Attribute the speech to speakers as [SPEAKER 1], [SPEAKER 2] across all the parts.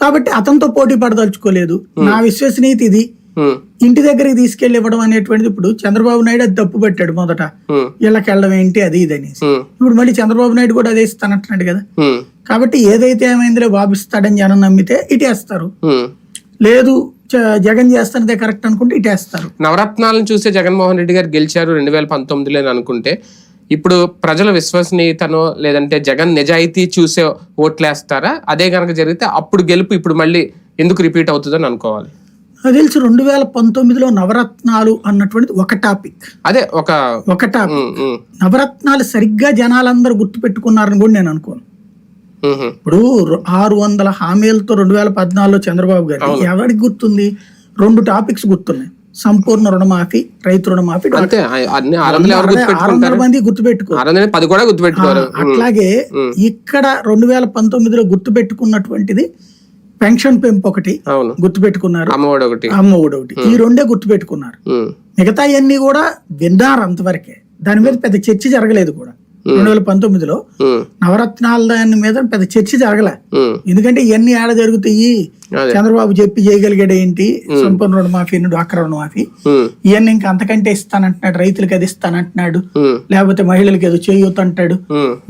[SPEAKER 1] కాబట్టి అతనితో పోటీ పడదలుచుకోలేదు. నా విశ్వసనీయత ఇది. ఇంటి దగ్గరికి తీసుకెళ్ళి ఇవ్వడం అనేటువంటిది ఇప్పుడు చంద్రబాబు నాయుడు అది తప్పు పెట్టాడు మొదట. వీళ్ళకి వెళ్ళడం ఏంటి అది ఇది అనేసి. ఇప్పుడు మళ్ళీ చంద్రబాబు నాయుడు కూడా అదే ఇస్తానంటున్నాడు కదా. కాబట్టి ఏదైతే ఏమైందిలే బాబు ఇస్తాడని జనం నమ్మితే ఇటేస్తారు. లేదు జగన్ చేస్తానదే కరెక్ట్ అనుకుంటే ఇటేస్తారు.
[SPEAKER 2] నవరత్నాలను చూసే జగన్మోహన్ రెడ్డి గారు గెలిచారు రెండు వేల పంతొమ్మిదిలో అని అనుకుంటే ఇప్పుడు ప్రజల విశ్వసనీయతను లేదంటే జగన్ నిజాయితీ చూసే ఓట్లేస్తారా? అదే కనుక జరిగితే అప్పుడు గెలుపు ఇప్పుడు మళ్ళీ ఎందుకు రిపీట్ అవుతుందని అనుకోవాలి.
[SPEAKER 1] నాకు తెలిసి రెండు వేల పంతొమ్మిదిలో నవరత్నాలు అన్నటువంటిది ఒక టాపిక్.
[SPEAKER 2] అదే ఒక
[SPEAKER 1] ఒక టాపిక్. నవరత్నాలు సరిగ్గా జనాలందరూ గుర్తు పెట్టుకున్నారని కూడా నేను అనుకోను. ఇప్పుడు ఆరు వందల హామీలతో రెండు వేల పద్నాలుగులో చంద్రబాబు గారు ఎవరికి గుర్తుంది? రెండు టాపిక్స్ గుర్తున్నాయి. సంపూర్ణ రుణమాఫీ రైతు రుణమాఫీ మంది గుర్తుపెట్టుకో
[SPEAKER 2] ఆరు వందల పది కూడా గుర్తుపెట్టుకోరు.
[SPEAKER 1] అట్లాగే ఇక్కడ రెండు వేల పంతొమ్మిదిలో గుర్తుపెట్టుకున్నటువంటిది పెన్షన్ పెంపు ఒకటి గుర్తుపెట్టుకున్నారు.
[SPEAKER 2] అమ్మఒడి ఒకటి.
[SPEAKER 1] అమ్మ ఒడి ఒకటి. ఈ రెండే గుర్తుపెట్టుకున్నారు. మిగతా అన్ని కూడా విన్నారు అంతవరకే. దాని మీద పెద్ద చర్చ జరగలేదు కూడా. రెండు వేల పంతొమ్మిదిలో నవరత్నాల దాని మీద పెద్ద చర్చ జరగలే. ఎందుకంటే ఇవన్నీ ఆడ జరుగుతాయి. చంద్రబాబు చెప్పి చేయగలిగాడు ఏంటి? సంపూర్ణ రుణమాఫీ డ్వాక్రా రుణమాఫీ ఇవన్నీ ఇంకా అంతకంటే ఇస్తానంటున్నాడు రైతులకు అది ఇస్తానంటున్నాడు లేకపోతే మహిళలకు ఏదో చేయొద్దు అంటాడు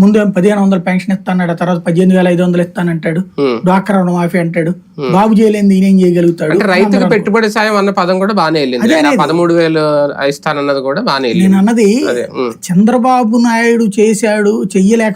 [SPEAKER 1] ముందు ఏం పదిహేను వందల పెన్షన్ ఇస్తాడు ఆ తర్వాత పద్దెనిమిది వేల ఐదు వందలు ఇస్తానంటాడు. డ్వాక్రా రుణమాఫీ అంటాడు. బాబు చేయలేంది ఈయనేం చేయగలుగుతాడు?
[SPEAKER 2] అంటే రైతుకు పెట్టుబడి సాయం అన్న పదం కూడా బాగానే వెళ్ళింది. పదమూడు వేలు ఇస్తానన్నది కూడా బాగానే
[SPEAKER 1] నేను అన్నది. చంద్రబాబు నాయుడు చేశాడు చెయ్యలేక